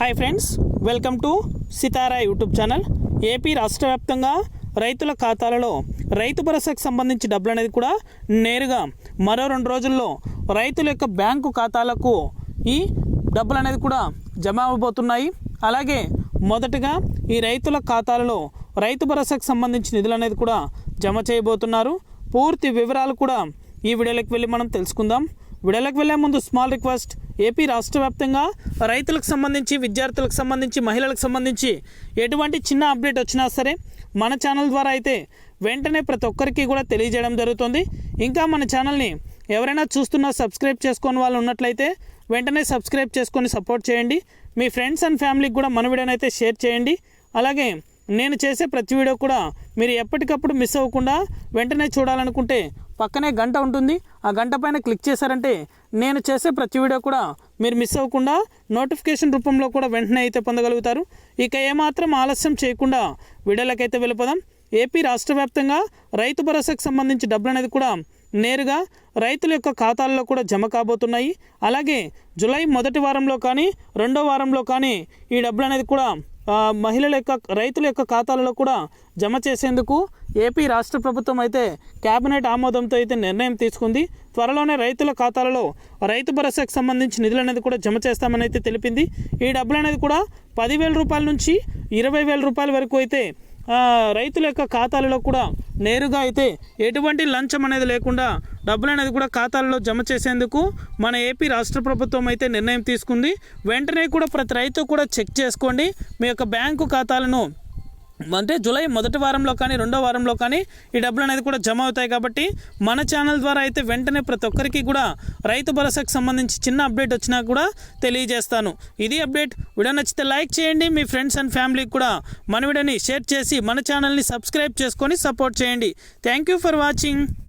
Hi friends welcome to Sitara YouTube channel AP రాష్ట్ర వ్యాప్తంగా రైతుల ఖాతాలలో రైతు భరోసాకు సంబంధించి డబ్బులు అనేది కూడా నేరుగా మరో రెండు రోజుల్లో రైతుల యొక్క బ్యాంకు ఖాతాలకు ఈ డబ్బులు అనేది కూడా జమ అవ్వబోతున్నాయి అలాగే మొదటగా ఈ రైతుల ఖాతాలలో రైతు భరోసాకు సంబంధించి నిధులు అనేది కూడా జమ చేయబోతున్నారు. పూర్తి వివరాలు కూడా ఈ వీడియోలోకి వెళ్ళి మనం తెలుసుకుందాం. వీడియోలోకి వెళ్ళే ముందు స్మాల్ రిక్వెస్ట్ ఏపీ రాష్ట్ర వ్యాప్తంగా రైతులకు సంబంధించి విద్యార్థులకు సంబంధించి మహిళలకు సంబంధించి ఎటువంటి చిన్న అప్డేట్ వచ్చినా సరే మన ఛానల్ ద్వారా అయితే వెంటనే ప్రతి ఒక్కరికి కూడా తెలియజేయడం జరుగుతుంది. ఇంకా మన ఛానల్ని ఎవరైనా చూస్తున్నా సబ్స్క్రైబ్ చేసుకొని వాళ్ళు ఉన్నట్లయితే వెంటనే సబ్స్క్రైబ్ చేసుకొని సపోర్ట్ చేయండి. మీ ఫ్రెండ్స్ అండ్ ఫ్యామిలీకి కూడా మన వీడియోని అయితే షేర్ చేయండి. అలాగే నేను చేసే ప్రతి వీడియో కూడా మీరు ఎప్పటికప్పుడు మిస్ అవ్వకుండా వెంటనే చూడాలనుకుంటే పక్కనే గంట ఉంటుంది. ఆ గంట పైన క్లిక్ చేశారంటే నేను చేసే ప్రతి వీడియో కూడా మీరు మిస్ అవ్వకుండా నోటిఫికేషన్ రూపంలో కూడా వెంటనే అయితే పొందగలుగుతారు. ఇక ఏమాత్రం ఆలస్యం చేయకుండా వీడియోలకైతే వెళ్ళిపోదాం. ఏపీ రాష్ట్ర వ్యాప్తంగా రైతు భరోసాకు సంబంధించి డబ్బులు అనేది కూడా నేరుగా రైతుల యొక్క ఖాతాల్లో కూడా జమ కాబోతున్నాయి. అలాగే జూలై మొదటి వారంలో కానీ రెండో వారంలో కానీ ఈ డబ్బులు అనేది కూడా మహిళల యొక్క రైతుల యొక్క ఖాతాలలో కూడా జమ చేసేందుకు ఏపీ రాష్ట్ర ప్రభుత్వం అయితే కేబినెట్ ఆమోదంతో అయితే నిర్ణయం తీసుకుంది. త్వరలోనే రైతుల ఖాతాలలో రైతు భరోసాకు సంబంధించి నిధులు అనేది కూడా జమ చేస్తామని అయితే తెలిపింది. ఈ డబ్బులు అనేది కూడా పదివేల రూపాయల నుంచి ఇరవై వేల రూపాయల వరకు అయితే రైతుల యొక్క ఖాతాలలో కూడా నేరుగా అయితే ఎటువంటి లంచం అనేది లేకుండా డబ్బులు అనేది కూడా ఖాతాలలో జమ చేసేందుకు మన ఏపీ రాష్ట్ర ప్రభుత్వం అయితే నిర్ణయం తీసుకుంది. వెంటనే కూడా ప్రతి రైతు కూడా చెక్ చేసుకోండి. మీ యొక్క బ్యాంకు ఖాతాలను అంటే జూలై మొదటి వారంలో కానీ రెండో వారంలో కానీ ఈ డబ్బులు అనేది కూడా జమ అవుతాయి కాబట్టి మన ఛానల్ ద్వారా అయితే వెంటనే ప్రతి ఒక్కరికి కూడా రైతు భరోసాకు సంబంధించి చిన్న అప్డేట్ వచ్చినా కూడా తెలియజేస్తాను. ఇది అప్డేట్. వీడియో నచ్చితే లైక్ చేయండి. మీ ఫ్రెండ్స్ అండ్ ఫ్యామిలీకి కూడా మన వీడియోని షేర్ చేసి మన ఛానల్ని సబ్స్క్రైబ్ చేసుకొని సపోర్ట్ చేయండి. Thank you for watching.